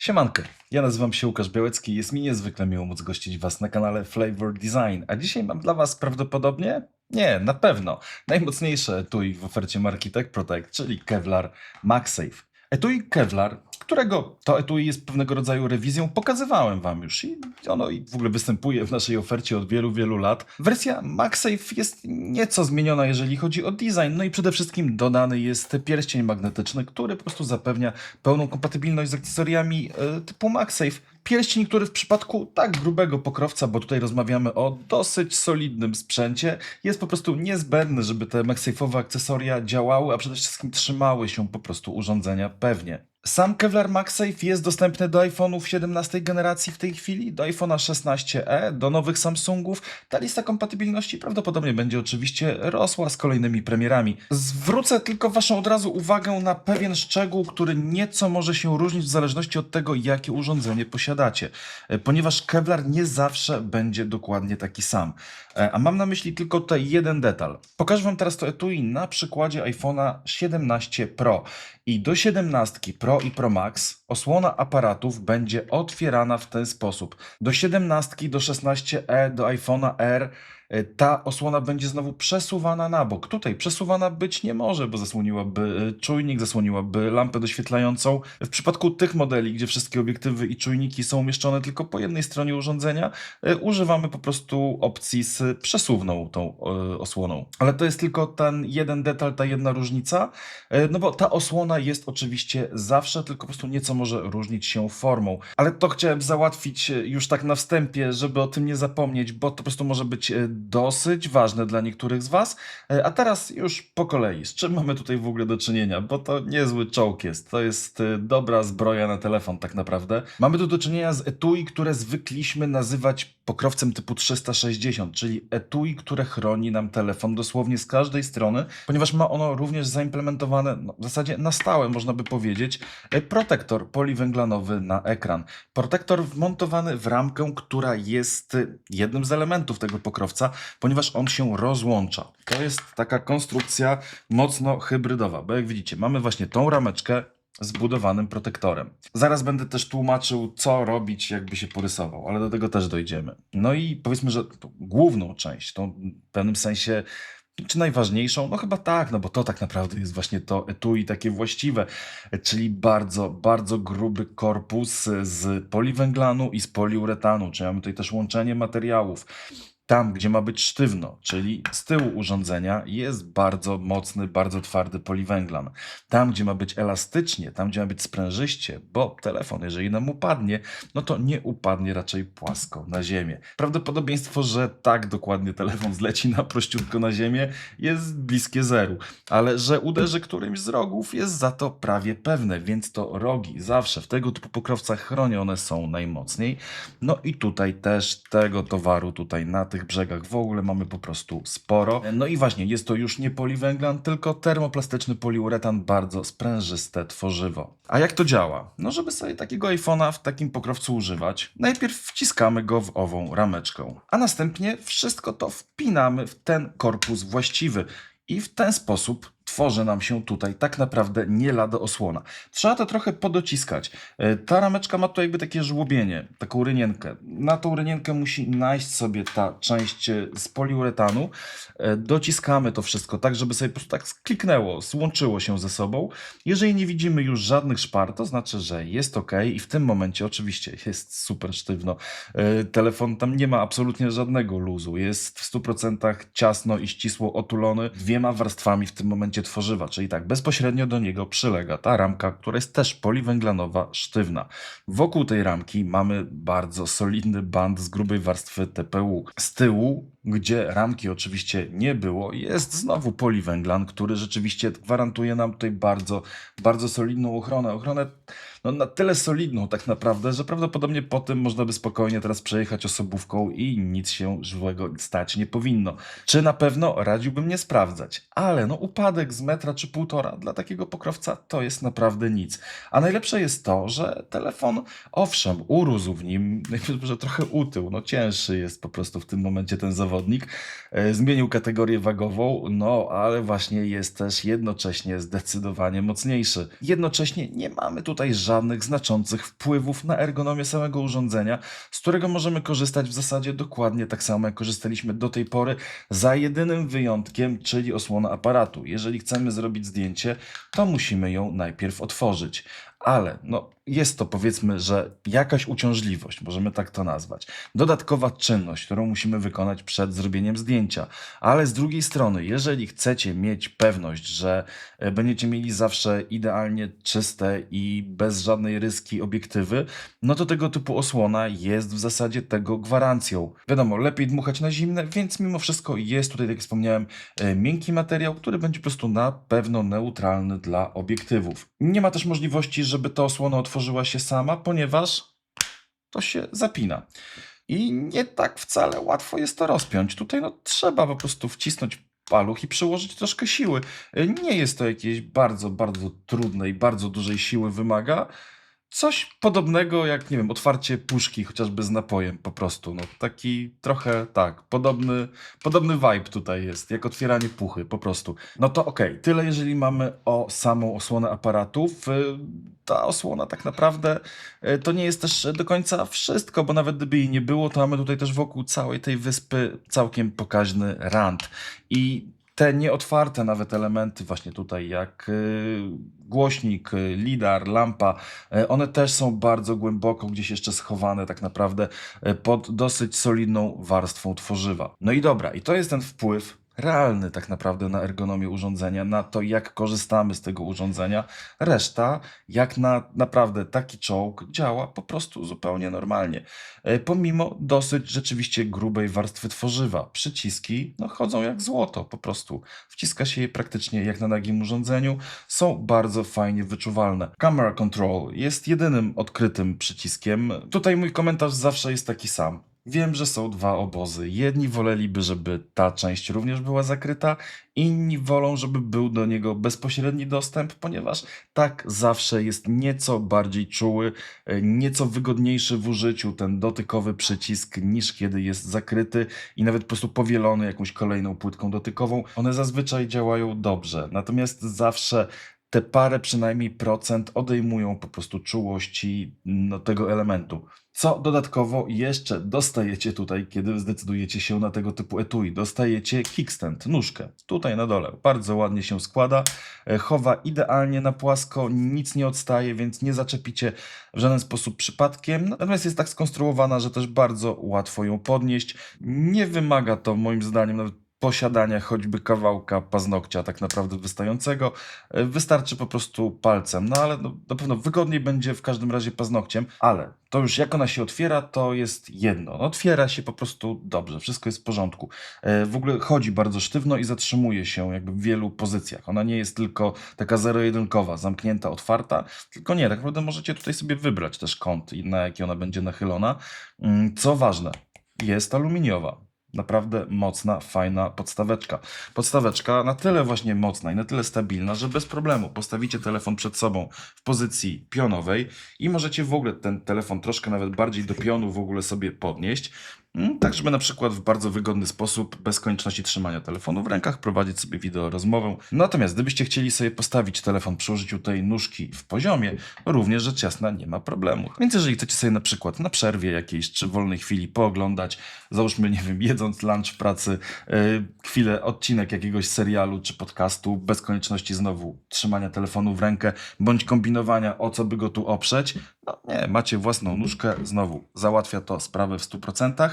Siemanko, ja nazywam się Łukasz Białecki i jest mi niezwykle miło móc gościć Was na kanale Flavor Design, a dzisiaj mam dla Was prawdopodobnie, nie, na pewno, najmocniejsze etui w ofercie marki Tech Protect, czyli Kevlar MagSafe. Etui Kevlar, którego to etui jest pewnego rodzaju rewizją, pokazywałem Wam już i ono i w ogóle występuje w naszej ofercie od wielu, wielu lat. Wersja MagSafe jest nieco zmieniona, jeżeli chodzi o design, no i przede wszystkim dodany jest pierścień magnetyczny, który po prostu zapewnia pełną kompatybilność z akcesoriami e, typu MagSafe. Pierścień, który w przypadku tak grubego pokrowca, bo tutaj rozmawiamy o dosyć solidnym sprzęcie, jest po prostu niezbędny, żeby te MagSafe'owe akcesoria działały, a przede wszystkim trzymały się po prostu urządzenia pewnie. Sam Kevlar MagSafe jest dostępny do iPhone'ów 17 generacji w tej chwili, do iPhone'a 16e, do nowych Samsungów. Ta lista kompatybilności prawdopodobnie będzie oczywiście rosła z kolejnymi premierami. Zwrócę tylko Waszą od razu uwagę na pewien szczegół, który nieco może się różnić w zależności od tego, jakie urządzenie posiadacie, E, ponieważ Kevlar nie zawsze będzie dokładnie taki sam. E, A mam na myśli tylko tutaj jeden detal. Pokażę Wam teraz to etui na przykładzie iPhone'a 17 Pro. I do 17 Pro i Pro Max osłona aparatów będzie otwierana w ten sposób. Do 17 do 16e do iPhone'a R e, ta osłona będzie znowu przesuwana na bok. Tutaj przesuwana być nie może, bo zasłoniłaby e, czujnik, zasłoniłaby lampę doświetlającą. W przypadku tych modeli, gdzie wszystkie obiektywy i czujniki są umieszczone tylko po jednej stronie urządzenia, e, używamy po prostu opcji z przesuwną tą e, osłoną. Ale to jest tylko ten jeden detal, ta jedna różnica, e, no bo ta osłona jest oczywiście zawsze, tylko po prostu nieco może różnić się formą. Ale to chciałem załatwić e, już tak na wstępie, żeby o tym nie zapomnieć, bo to po prostu może być e, dosyć ważne dla niektórych z Was. E, A teraz już po kolei. Z czym mamy tutaj w ogóle do czynienia? Bo to niezły czołg jest. To jest e, dobra zbroja na telefon tak naprawdę. Mamy tu do czynienia z etui, które zwykliśmy nazywać pokrowcem typu 360, czyli etui, które chroni nam telefon dosłownie z każdej strony, ponieważ ma ono również zaimplementowane, no, w zasadzie na stałe można by powiedzieć, protektor poliwęglanowy na ekran. Protektor wmontowany w ramkę, która jest jednym z elementów tego pokrowca, ponieważ on się rozłącza. To jest taka konstrukcja mocno hybrydowa, bo jak widzicie, mamy właśnie tą rameczkę, z budowanym protektorem. Zaraz będę też tłumaczył, co robić, jakby się porysował, ale do tego też dojdziemy. No i powiedzmy, że główną część, tą w pewnym sensie czy najważniejszą? No chyba tak, no bo to tak naprawdę jest właśnie to etui takie właściwe, czyli bardzo, bardzo gruby korpus z poliwęglanu i z poliuretanu, czyli mamy tutaj też łączenie materiałów. Tam, gdzie ma być sztywno, czyli z tyłu urządzenia, jest bardzo mocny, bardzo twardy poliwęglan. Tam, gdzie ma być elastycznie, tam, gdzie ma być sprężyście, bo telefon, jeżeli nam upadnie, no to nie upadnie raczej płasko na ziemię. Prawdopodobieństwo, że tak dokładnie telefon zleci na prościutko na ziemię, jest bliskie zeru, ale że uderzy którymś z rogów, jest za to prawie pewne, więc to rogi zawsze w tego typu pokrowcach chronione są najmocniej. No i tutaj też tego towaru tutaj na tych brzegach w ogóle mamy po prostu sporo. No i właśnie, jest to już nie poliwęglan, tylko termoplastyczny poliuretan, bardzo sprężyste tworzywo. A jak to działa? No żeby sobie takiego iPhone'a w takim pokrowcu używać, najpierw wciskamy go w ową rameczkę, a następnie wszystko to wpinamy w ten korpus właściwy i w ten sposób tworzy nam się tutaj tak naprawdę nie lada osłona. Trzeba to trochę podociskać. E, Ta rameczka ma tu jakby takie żłobienie, taką rynienkę. Na tą rynienkę musi najść sobie ta część e, z poliuretanu. E, Dociskamy to wszystko tak, żeby sobie po prostu tak skliknęło, złączyło się ze sobą. Jeżeli nie widzimy już żadnych szpar, to znaczy, że jest ok i w tym momencie oczywiście jest super sztywno. Telefon tam nie ma absolutnie żadnego luzu. Jest w 100% ciasno i ścisło otulony dwiema warstwami w tym momencie tworzywa, czyli tak bezpośrednio do niego przylega ta ramka, która jest też poliwęglanowa, sztywna. Wokół tej ramki mamy bardzo solidny band z grubej warstwy TPU. Z tyłu, gdzie ramki oczywiście nie było, jest znowu poliwęglan, który rzeczywiście gwarantuje nam tutaj bardzo, bardzo solidną ochronę. Ochronę no, na tyle solidną tak naprawdę, że prawdopodobnie po tym można by spokojnie teraz przejechać osobówką i nic się złego stać nie powinno. Czy na pewno radziłbym nie sprawdzać, ale no upadek z metra czy półtora dla takiego pokrowca to jest naprawdę nic. A najlepsze jest to, że telefon, owszem, urósł w nim, że trochę utył, no cięższy jest po prostu w tym momencie ten zawodnik. E, Zmienił kategorię wagową, no ale właśnie jest też jednocześnie zdecydowanie mocniejszy. Jednocześnie nie mamy tutaj żadnych znaczących wpływów na ergonomię samego urządzenia, z którego możemy korzystać w zasadzie dokładnie tak samo, jak korzystaliśmy do tej pory, za jedynym wyjątkiem, czyli osłona aparatu. Jeżeli chcemy zrobić zdjęcie, to musimy ją najpierw otworzyć. Ale no, jest to powiedzmy, że jakaś uciążliwość, możemy tak to nazwać. Dodatkowa czynność, którą musimy wykonać przed zrobieniem zdjęcia. Ale z drugiej strony, jeżeli chcecie mieć pewność, że e, będziecie mieli zawsze idealnie czyste i bez żadnej ryski obiektywy, no to tego typu osłona jest w zasadzie tego gwarancją. Wiadomo, lepiej dmuchać na zimne, więc mimo wszystko jest tutaj, tak jak wspomniałem, e, miękki materiał, który będzie po prostu na pewno neutralny dla obiektywów. Nie ma też możliwości, żeby ta osłona otworzyła się sama, ponieważ to się zapina. I nie tak wcale łatwo jest to rozpiąć. Tutaj no, trzeba po prostu wcisnąć paluch i przyłożyć troszkę siły. Nie jest to jakieś bardzo, bardzo trudne i bardzo dużej siły wymaga. Coś podobnego jak, nie wiem, otwarcie puszki chociażby z napojem po prostu. No, taki trochę, tak, podobny, podobny vibe tutaj jest, jak otwieranie puchy po prostu. No to okej, tyle jeżeli mamy o samą osłonę aparatów. Y, Ta osłona tak naprawdę y, to nie jest też do końca wszystko, bo nawet gdyby jej nie było, to mamy tutaj też wokół całej tej wyspy całkiem pokaźny rand. I te nieotwarte nawet elementy, właśnie tutaj jak y, głośnik, y, lidar, lampa, y, one też są bardzo głęboko gdzieś jeszcze schowane, tak naprawdę pod dosyć solidną warstwą tworzywa. No i dobra, i to jest ten wpływ realny tak naprawdę na ergonomię urządzenia, na to jak korzystamy z tego urządzenia. Reszta, jak na naprawdę taki czołg, działa po prostu zupełnie normalnie. E, Pomimo dosyć rzeczywiście grubej warstwy tworzywa. Przyciski no, chodzą jak złoto po prostu. Wciska się je praktycznie jak na nagim urządzeniu. Są bardzo fajnie wyczuwalne. Camera Control jest jedynym odkrytym przyciskiem. Tutaj mój komentarz zawsze jest taki sam. Wiem, że są dwa obozy. Jedni woleliby, żeby ta część również była zakryta, inni wolą, żeby był do niego bezpośredni dostęp, ponieważ tak zawsze jest nieco bardziej czuły, e, nieco wygodniejszy w użyciu ten dotykowy przycisk niż kiedy jest zakryty i nawet po prostu powielony jakąś kolejną płytką dotykową. One zazwyczaj działają dobrze, natomiast zawsze te parę przynajmniej procent odejmują po prostu czułości no, tego elementu. Co dodatkowo jeszcze dostajecie tutaj, kiedy zdecydujecie się na tego typu etui? Dostajecie kickstand, nóżkę, tutaj na dole. Bardzo ładnie się składa, e, chowa idealnie na płasko, nic nie odstaje, więc nie zaczepicie w żaden sposób przypadkiem. Natomiast jest tak skonstruowana, że też bardzo łatwo ją podnieść. Nie wymaga to moim zdaniem nawet posiadania choćby kawałka paznokcia tak naprawdę wystającego. E, Wystarczy po prostu palcem, no ale no, na pewno wygodniej będzie w każdym razie paznokciem, ale to już jak ona się otwiera, to jest jedno. No, otwiera się po prostu dobrze, wszystko jest w porządku. E, W ogóle chodzi bardzo sztywno i zatrzymuje się jakby w wielu pozycjach. Ona nie jest tylko taka zero-jedynkowa, zamknięta, otwarta, tylko nie, tak naprawdę możecie tutaj sobie wybrać też kąt, na jaki ona będzie nachylona. Mm, Co ważne, jest aluminiowa. Naprawdę mocna, fajna podstaweczka. Podstaweczka na tyle właśnie mocna i na tyle stabilna, że bez problemu postawicie telefon przed sobą w pozycji pionowej i możecie w ogóle ten telefon troszkę nawet bardziej do pionu w ogóle sobie podnieść. Mm, Tak, żeby na przykład w bardzo wygodny sposób, bez konieczności trzymania telefonu w rękach, prowadzić sobie wideo rozmowę. Natomiast gdybyście chcieli sobie postawić telefon przy użyciu tej nóżki w poziomie, również rzecz jasna nie ma problemu. Więc jeżeli chcecie sobie na przykład na przerwie jakiejś czy wolnej chwili pooglądać, załóżmy, nie wiem, jedząc lunch w pracy, yy, chwilę odcinek jakiegoś serialu czy podcastu, bez konieczności znowu trzymania telefonu w rękę, bądź kombinowania o co by go tu oprzeć, no nie, macie własną nóżkę, znowu załatwia to sprawę w 100%.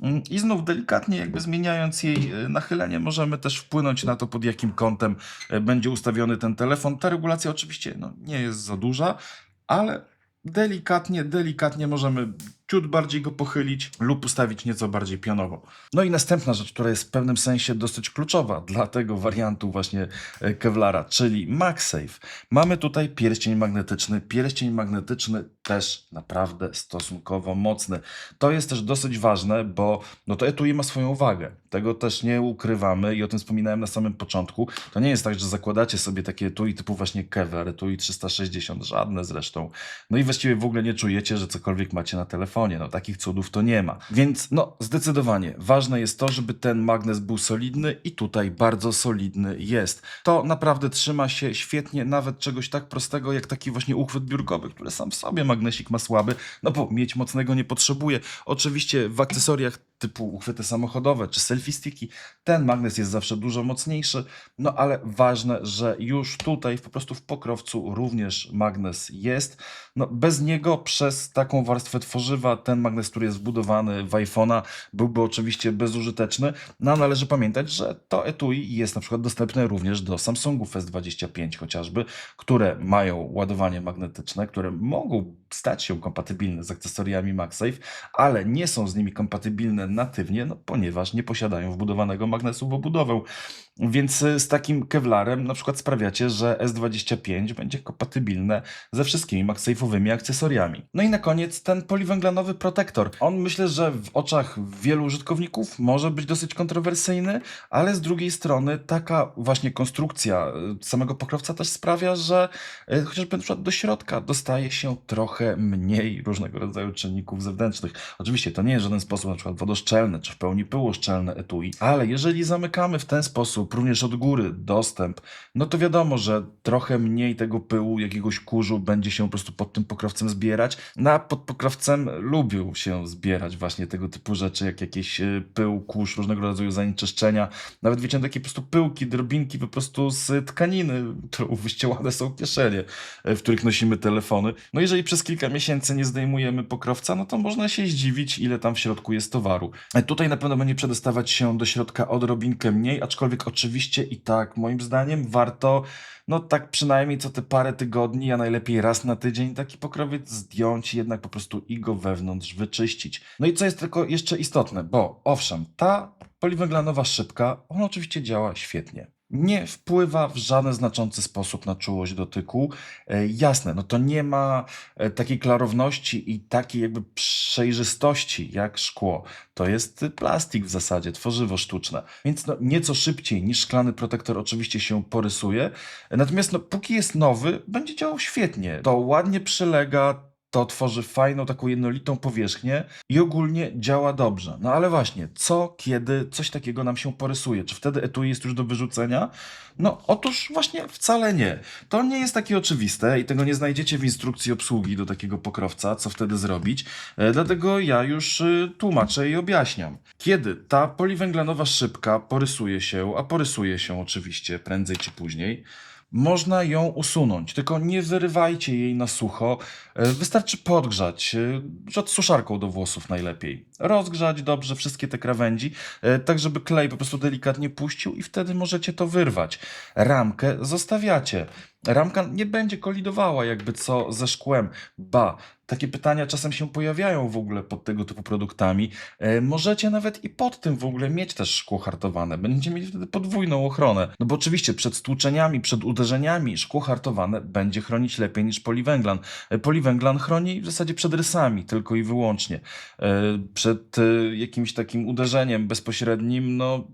Mm, I znów delikatnie jakby zmieniając jej e, nachylenie, możemy też wpłynąć na to, pod jakim kątem e, będzie ustawiony ten telefon. Ta regulacja oczywiście no, nie jest za duża, ale delikatnie, delikatnie możemy ciut bardziej go pochylić lub ustawić nieco bardziej pionowo. No i następna rzecz, która jest w pewnym sensie dosyć kluczowa dla tego wariantu właśnie e, Kevlara, czyli MagSafe. Mamy tutaj pierścień magnetyczny. Pierścień magnetyczny też naprawdę stosunkowo mocny. To jest też dosyć ważne, bo no to etui ma swoją wagę. Tego też nie ukrywamy i o tym wspominałem na samym początku. To nie jest tak, że zakładacie sobie takie etui typu właśnie Kever, etui 360, żadne zresztą. No i właściwie w ogóle nie czujecie, że cokolwiek macie na telefonie. No takich cudów to nie ma. Więc no zdecydowanie ważne jest to, żeby ten magnes był solidny i tutaj bardzo solidny jest. To naprawdę trzyma się świetnie nawet czegoś tak prostego jak taki właśnie uchwyt biurkowy, który sam w sobie magnesik ma słaby, no bo mieć mocnego nie potrzebuje. Oczywiście w akcesoriach typu uchwyty samochodowe czy selfie sticki ten magnes jest zawsze dużo mocniejszy, no ale ważne, że już tutaj po prostu w pokrowcu również magnes jest. No bez niego przez taką warstwę tworzywa ten magnes, który jest wbudowany w iPhone'a byłby oczywiście bezużyteczny, no ale należy pamiętać, że to etui jest na przykład dostępne również do Samsungów S25 chociażby, które mają ładowanie magnetyczne, które mogą stać się kompatybilne z akcesoriami MagSafe, ale nie są z nimi kompatybilne natywnie, no, ponieważ nie posiadają wbudowanego magnesu w obudowę. Więc y, z takim Kevlarem na przykład sprawiacie, że S25 będzie kompatybilne ze wszystkimi MagSafe'owymi akcesoriami. No i na koniec ten poliwęglanowy protektor. On myślę, że w oczach wielu użytkowników może być dosyć kontrowersyjny, ale z drugiej strony taka właśnie konstrukcja y, samego pokrowca też sprawia, że y, chociażby na przykład do środka dostaje się trochę mniej różnego rodzaju czynników zewnętrznych. Oczywiście to nie jest w żaden sposób na przykład wodoszczelne czy w pełni pyłoszczelne etui, ale jeżeli zamykamy w ten sposób również od góry dostęp, no to wiadomo, że trochę mniej tego pyłu, jakiegoś kurzu będzie się po prostu pod tym pokrowcem zbierać. No a pod pokrowcem lubią się zbierać właśnie tego typu rzeczy, jak jakieś y, pył, kurz, różnego rodzaju zanieczyszczenia. Nawet wiecie, takie po prostu pyłki, drobinki po prostu z tkaniny, którą wyścielane są kieszenie, y, w których nosimy telefony. No jeżeli przez kilka miesięcy nie zdejmujemy pokrowca, no to można się zdziwić, ile tam w środku jest towaru. E, Tutaj na pewno będzie przedostawać się do środka odrobinkę mniej, aczkolwiek oczywiście i tak moim zdaniem warto no tak przynajmniej co te parę tygodni, a najlepiej raz na tydzień taki pokrowiec zdjąć jednak po prostu i go wewnątrz wyczyścić. No i co jest tylko jeszcze istotne, bo owszem, ta poliwęglanowa szybka, ona oczywiście działa świetnie. Nie wpływa w żaden znaczący sposób na czułość dotyku. E, jasne, no to nie ma e, takiej klarowności i takiej jakby przejrzystości jak szkło. To jest plastik w zasadzie, tworzywo sztuczne. Więc no, nieco szybciej niż szklany protektor oczywiście się porysuje. Natomiast no, póki jest nowy, będzie działał świetnie. To ładnie przylega, to tworzy fajną, taką jednolitą powierzchnię i ogólnie działa dobrze. No ale właśnie, co, kiedy coś takiego nam się porysuje? Czy wtedy etui jest już do wyrzucenia? No otóż właśnie wcale nie. To nie jest takie oczywiste i tego nie znajdziecie w instrukcji obsługi do takiego pokrowca, co wtedy zrobić. E, Dlatego ja już y, tłumaczę i objaśniam. Kiedy ta poliwęglanowa szybka porysuje się, a porysuje się oczywiście prędzej czy później, można ją usunąć, tylko nie wyrywajcie jej na sucho. E, Wystarczy podgrzać, od suszarką do włosów najlepiej. Rozgrzać dobrze wszystkie te krawędzi, e, tak żeby klej po prostu delikatnie puścił i wtedy możecie to wyrwać. Ramkę zostawiacie. Ramka nie będzie kolidowała jakby co ze szkłem. Ba, takie pytania czasem się pojawiają w ogóle pod tego typu produktami. E, możecie nawet i pod tym w ogóle mieć też szkło hartowane. Będziecie mieli wtedy podwójną ochronę. No bo oczywiście przed stłuczeniami, przed uderzeniami szkło hartowane będzie chronić lepiej niż poliwęglan. E, Poliwęglan chroni w zasadzie przed rysami tylko i wyłącznie. E, Przed jakimś takim uderzeniem bezpośrednim, no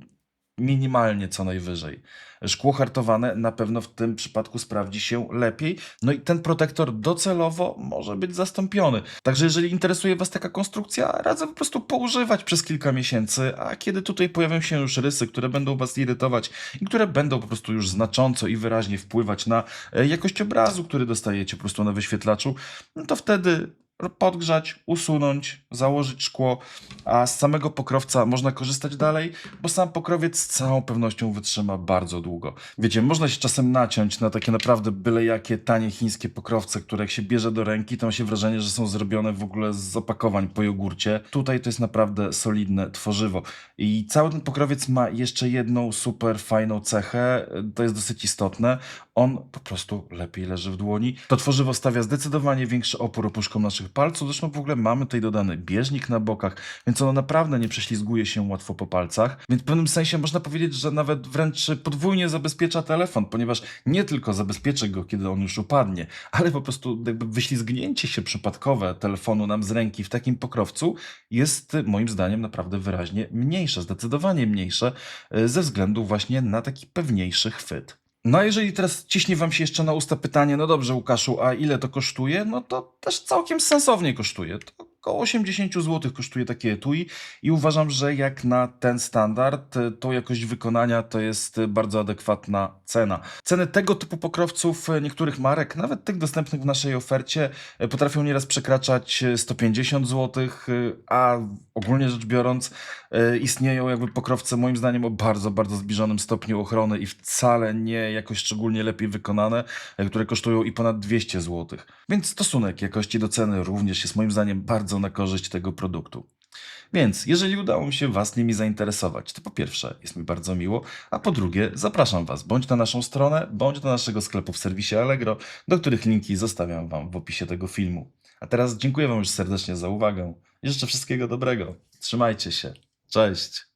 minimalnie co najwyżej. Szkło hartowane na pewno w tym przypadku sprawdzi się lepiej. No i ten protektor docelowo może być zastąpiony. Także jeżeli interesuje Was taka konstrukcja, radzę po prostu poużywać przez kilka miesięcy, a kiedy tutaj pojawią się już rysy, które będą Was irytować i które będą po prostu już znacząco i wyraźnie wpływać na e, jakość obrazu, który dostajecie po prostu na wyświetlaczu, no to wtedy podgrzać, usunąć, założyć szkło, a z samego pokrowca można korzystać dalej, bo sam pokrowiec z całą pewnością wytrzyma bardzo długo. Wiecie, można się czasem naciąć na takie naprawdę byle jakie tanie chińskie pokrowce, które jak się bierze do ręki, to ma się wrażenie, że są zrobione w ogóle z opakowań po jogurcie. Tutaj to jest naprawdę solidne tworzywo. I cały ten pokrowiec ma jeszcze jedną super fajną cechę, to jest dosyć istotne. On po prostu lepiej leży w dłoni. To tworzywo stawia zdecydowanie większy opór opuszkom naszych palców. Zresztą w ogóle mamy tutaj dodany bieżnik na bokach, więc ono naprawdę nie prześlizguje się łatwo po palcach. Więc w pewnym sensie można powiedzieć, że nawet wręcz podwójnie zabezpiecza telefon, ponieważ nie tylko zabezpieczy go, kiedy on już upadnie, ale po prostu jakby wyślizgnięcie się przypadkowe telefonu nam z ręki w takim pokrowcu jest moim zdaniem naprawdę wyraźnie mniejsze, zdecydowanie mniejsze y, ze względu właśnie na taki pewniejszy chwyt. No a jeżeli teraz ciśnie wam się jeszcze na usta pytanie, no dobrze Łukaszu, a ile to kosztuje? No to też całkiem sensownie kosztuje. To Około 80 zł kosztuje takie etui i uważam, że jak na ten standard, to jakość wykonania to jest bardzo adekwatna cena. Ceny tego typu pokrowców e, niektórych marek, nawet tych dostępnych w naszej ofercie, e, potrafią nieraz przekraczać e, 150 zł, e, a ogólnie rzecz biorąc, istnieją jakby pokrowce moim zdaniem o bardzo, bardzo zbliżonym stopniu ochrony i wcale nie jakoś szczególnie lepiej wykonane, które kosztują i ponad 200 zł. Więc stosunek jakości do ceny również jest moim zdaniem na korzyść tego produktu. Więc jeżeli udało mi się Was nimi zainteresować, to po pierwsze jest mi bardzo miło, a po drugie zapraszam Was bądź na naszą stronę, bądź do naszego sklepu w serwisie Allegro, do których linki zostawiam Wam w opisie tego filmu. A teraz dziękuję Wam już serdecznie za uwagę i wszystkiego dobrego. Trzymajcie się. Cześć.